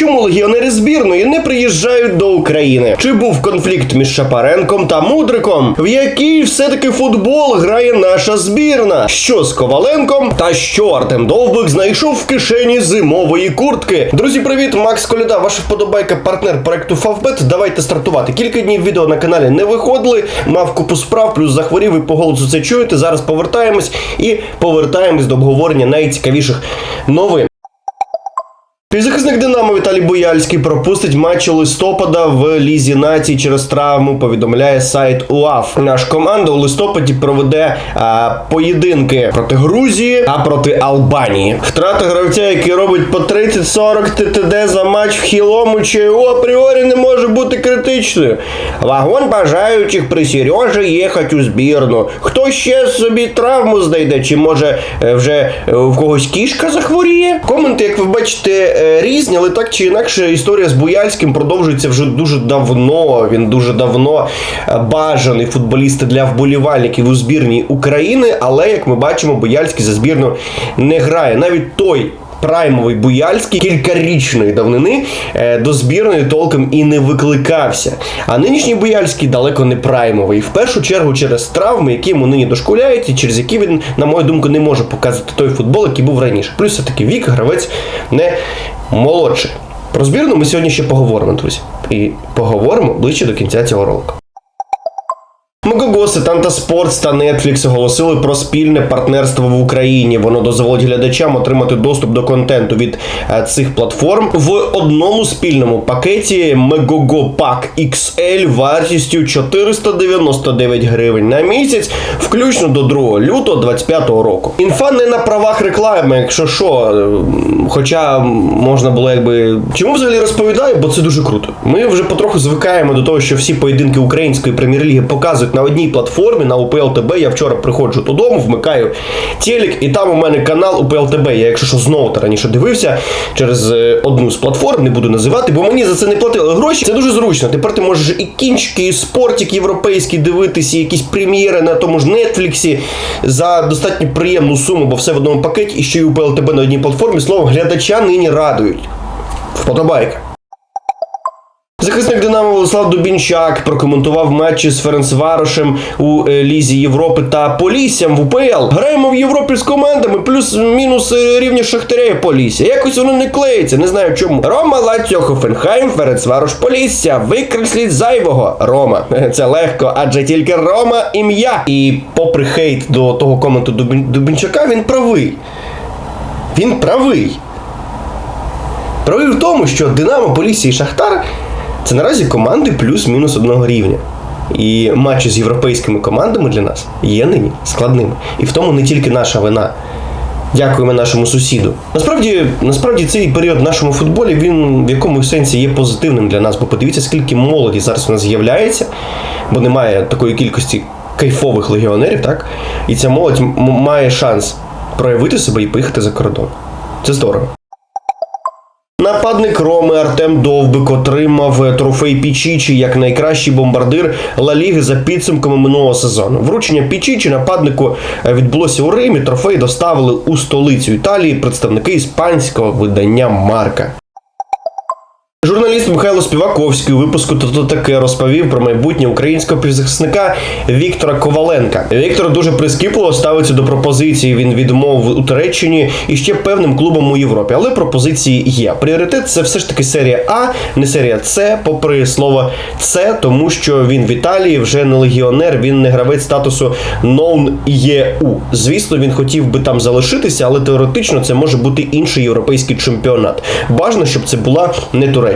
Чому легіонери збірної не приїжджають до України? Чи був конфлікт між Шапаренком та Мудриком? В який все-таки футбол грає наша збірна? Що з Коваленком? Та що Артем Довбик знайшов в кишені зимової куртки? Друзі, привіт! Макс Коляда, ваша вподобайка, партнер проекту Фавбет. Давайте стартувати. Кілька днів відео на каналі не виходили. Мав купу справ, плюс захворів і по голосу це чуєте. Зараз повертаємось і повертаємось до обговорення найцікавіших новин. Півзахисник Динамо Віталій Бояльський пропустить матч листопада в Лізі націй через травму. Повідомляє сайт УАФ. Наш команда у листопаді проведе а, поєдинки проти Грузії та проти Албанії. Втрата гравця, який робить по 30-40 ТТД за матч в хілому ЧУ апріорі не може бути критичною. Вагон бажаючих при Сережі їхати у збірну. Хто ще собі травму знайде? Чи може е, вже е, в когось кішка захворіє? Коменти, як ви бачите, різні, але так чи інакше історія з Буяльським продовжується вже дуже давно. Він дуже давно е, бажаний футболіст для вболівальників у збірній України. Але як ми бачимо, Буяльський за збірну не грає. Навіть той. Праймовий Буяльський кількарічної давнини е, до збірної толком і не викликався. А нинішній Буяльський далеко не праймовий. В першу чергу через травми, які йому нині дошкуляють, і через які він, на мою думку, не може показати той футбол, який був раніше. Плюс все таки вік гравець не молодший. Про збірну ми сьогодні ще поговоримо, друзі. І поговоримо ближче до кінця цього ролику. Мегогоси, Танта Спортс та Netflix оголосили про спільне партнерство в Україні. Воно дозволить глядачам отримати доступ до контенту від е, цих платформ в одному спільному пакеті Megogo Pack XL вартістю 499 гривень на місяць, включно до 2 лютого 2025 року. Інфа не на правах реклами, якщо що. е, Хоча можна було якби. Чому взагалі розповідаю? Бо це дуже круто. Ми вже потроху звикаємо до того, що всі поєдинки української прем'єр-ліги показують на одній платформі на УПЛ ТБ. Я вчора приходжу додому, вмикаю телек, і там у мене канал УПЛ ТБ. Я, якщо що знову раніше дивився через е, одну з платформ, не буду називати, бо мені за це не платили гроші. Це дуже зручно. Тепер ти можеш і кінчики, і спортик європейський дивитися, і якісь прем'єри на тому ж Нетфліксі за достатньо приємну суму, бо все в одному пакеті, і ще й УПЛ ТБ на одній платформі. Словом, глядача нині радують. Вподобайка. Захисник Динамо Владислав Дубінчак прокоментував матчі з Ференцварошем у е, Лізі Європи та Поліссям в УПЛ. Граємо в Європі з командами, плюс-мінус е, рівня Шахтаря Полісся. Якось воно не клеїться, не знаю чому. Рома Лаціо Хофенхайм, Ференцварош Полісся. Викресліть зайвого Рома. Це легко, адже тільки Рома ім'я. І попри хейт до того коменту Дубінчака, він правий. Він правий. Правий в тому, що Динамо, Полісся і Шахтар це наразі команди плюс-мінус одного рівня. І матчі з європейськими командами для нас є нині складними. І в тому не тільки наша вина. Дякуємо нашому сусіду. Насправді, насправді цей період в нашому футболі він в якомусь сенсі є позитивним для нас, бо подивіться, скільки молоді зараз у нас з'являється, бо немає такої кількості кайфових легіонерів, так? І ця молодь має шанс проявити себе і поїхати за кордон. Це здорово. Нападник Роми Артем Довбик отримав е, трофей Пічічі як найкращий бомбардир Ла Ліги за підсумками минулого сезону. Вручення Пічічі нападнику е, відбулося у Римі. Трофей доставили у столицю Італії представники іспанського видання Марка. Журналіст Михайло Співаковський у випуску «То таке розповів про майбутнє українського півзахисника Віктора Коваленка. Віктор дуже прискіпливо ставиться до пропозиції. Він відмов у Туреччині і ще певним клубом у Європі. Але пропозиції є. Пріоритет це все ж таки серія А, не серія С, попри слово С, тому що він в Італії вже не легіонер, він не гравець статусу known EU. Звісно, він хотів би там залишитися, але теоретично це може бути інший європейський чемпіонат. Бажано, щоб це була не Туреччина.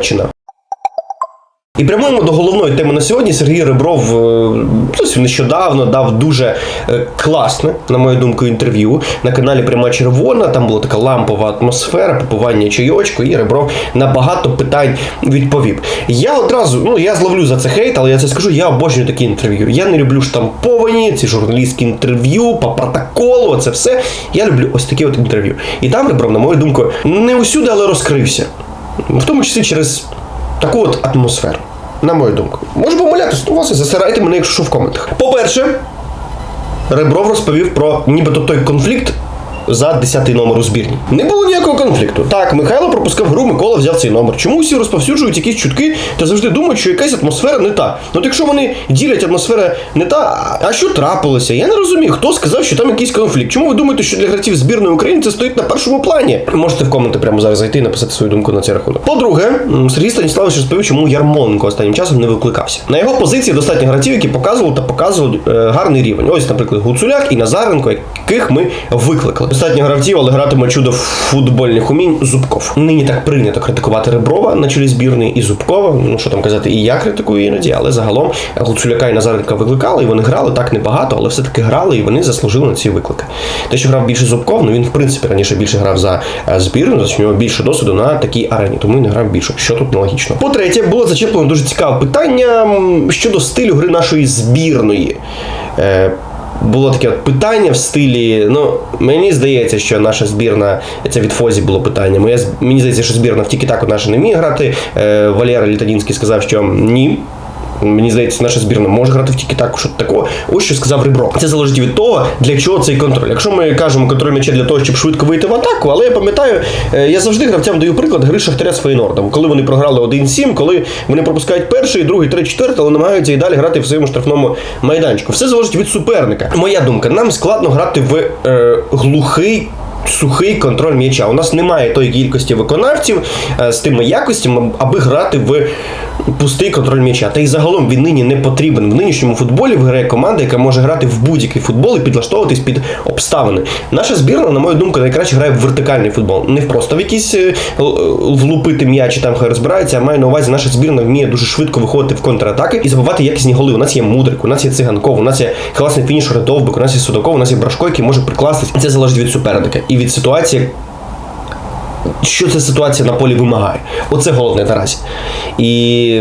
І прямуємо до головної теми на сьогодні. Сергій Ребров е, зовсім нещодавно дав дуже е, класне, на мою думку, інтерв'ю на каналі Пряма Червона. Там була така лампова атмосфера, попивання чайочку, і Ребров на багато питань відповів. Я одразу, ну я зловлю за це хейт, але я це скажу, я обожнюю такі інтерв'ю. Я не люблю штамповані, ці журналістські інтерв'ю, по протоколу, це все. Я люблю ось такі от інтерв'ю. І там Ребров, на мою думку, не усюди, але розкрився. В тому числі через таку от атмосферу. На мою думку. Можу помилятися, у вас засирайте мене, якщо що в коментах. По-перше, Ребров розповів про нібито той конфлікт, за 10 номер у збірні. Не було ніякого конфлікту. Так, Михайло пропускав гру, Микола взяв цей номер. Чому всі розповсюджують якісь чутки та завжди думають, що якась атмосфера не та. Ну якщо вони ділять атмосфера не та, а- що трапилося? Я не розумію, хто сказав, що там якийсь конфлікт. Чому ви думаєте, що для гравців збірної України це стоїть на першому плані? Можете в коменти прямо зараз зайти і написати свою думку на цей рахунок. По-друге, Сергій Станіславович розповів, чому Ярмоленко останнім часом не викликався. На його позиції достатньо гравців, які показували та показували е, гарний рівень. Ось, наприклад, Гуцуляк і Назаренко, яких ми викликали. Достатньо гравців, але гратиме чудо футбольних умінь Зубков. Нині так прийнято критикувати Реброва на чолі збірної і Зубкова. Ну що там казати, і я критикую іноді, але загалом Гуцуляка і Назаренка викликали, і вони грали так небагато, але все-таки грали, і вони заслужили на ці виклики. Те, що грав більше Зубков, ну він в принципі раніше більше грав за е, збірну, за нього більше досвіду на такій арені, тому він грав більше. Що тут нелогічно. По-третє, було зачеплено дуже цікаве питання щодо стилю гри нашої збірної. Було таке от питання в стилі. Ну, мені здається, що наша збірна, це від Фозі було питання. Моя, мені здається, що збірна в тільки-таку наша не вміє грати. Е, Валера Літадінський сказав, що ні. Мені здається, наша збірна може грати в тільки-таку, що такого. Ось що сказав Ребро. Це залежить від того, для чого цей контроль. Якщо ми кажемо контроль м'яча для того, щоб швидко вийти в атаку, але я пам'ятаю, е, я завжди гравцям даю приклад гри Шахтаря з Фейнордом. Коли вони програли 1-7, коли вони пропускають перший, другий, третій, четвертий, але намагаються і далі грати в своєму штрафному майданчику. Все залежить від суперника. Моя думка, нам складно грати в е, глухий. Сухий контроль м'яча. У нас немає тої кількості виконавців е, з тими якостями, аби грати в пустий контроль м'яча. Та й загалом він нині не потрібен. В нинішньому футболі грає команда, яка може грати в будь-який футбол і підлаштовуватись під обставини. Наша збірна, на мою думку, найкраще грає в вертикальний футбол. Не просто в якийсь е, влупити м'яч і там хай розбирається, а маю на увазі, наша збірна вміє дуже швидко виходити в контратаки і забивати якісні голи. У нас є Мудрик, у нас є Циганков, у нас є класний фінішер Довбик, у нас є Судаков, у нас є Брашко, який може прикластись. Це залежить від суперника і від ситуації, що ця ситуація на полі вимагає. Оце головне наразі. І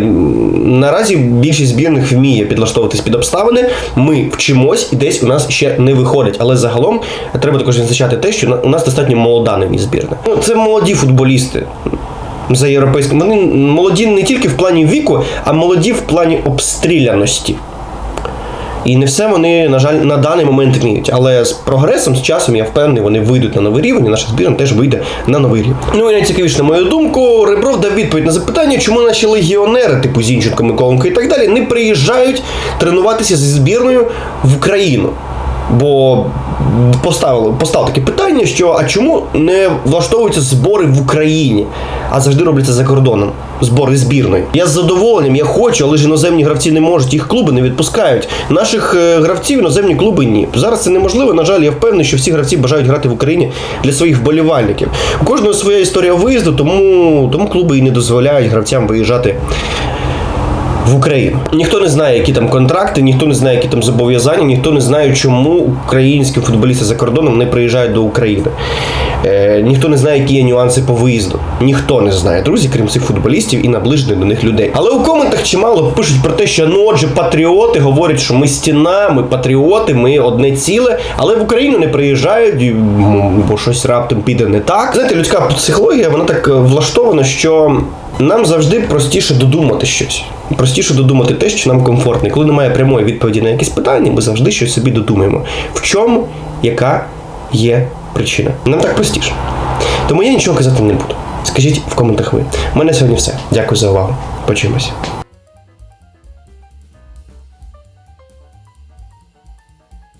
наразі більшість збірних вміє підлаштовуватись під обставини. Ми вчимось і десь у нас ще не виходить. Але загалом треба також відзначати те, що у нас достатньо молода нині збірна. Ну, це молоді футболісти. За європейським. Вони молоді не тільки в плані віку, а молоді в плані обстріляності. І не все вони, на жаль, на даний момент вміють. Але з прогресом, з часом, я впевнений, вони вийдуть на новий рівень, і наша збірна теж вийде на новий рівень. Ну і найцікавіше, на мою думку, Ребров дав відповідь на запитання, чому наші легіонери, типу Зінченко, Миколенко і так далі, не приїжджають тренуватися зі збірною в Україну. Бо поставили, постало таке питання, що а чому не влаштовуються збори в Україні, а завжди робляться за кордоном. Збори збірної. Я з задоволенням, я хочу, але ж іноземні гравці не можуть, їх клуби не відпускають. Наших е, гравців іноземні клуби ні. Зараз це неможливо. На жаль, я впевнений, що всі гравці бажають грати в Україні для своїх вболівальників. У кожного своя історія виїзду, тому, тому клуби і не дозволяють гравцям виїжджати в Україну. Ніхто не знає, які там контракти, ніхто не знає, які там зобов'язання, ніхто не знає, чому українські футболісти за кордоном не приїжджають до України. Е, ніхто не знає, які є нюанси по виїзду. Ніхто не знає, друзі, крім цих футболістів і наближених до них людей. Але у коментах чимало пишуть про те, що ну отже, патріоти говорять, що ми стіна, ми патріоти, ми одне ціле, але в Україну не приїжджають, бо щось раптом піде не так. Знаєте, людська психологія, вона так е, влаштована, що. Нам завжди простіше додумати щось. Простіше додумати те, що нам комфортно. Коли немає прямої відповіді на якісь питання, ми завжди щось собі додумаємо. В чому, яка є причина? Нам так простіше. Тому я нічого казати не буду. Скажіть в коментах ви. У мене сьогодні все. Дякую за увагу. Почуємося.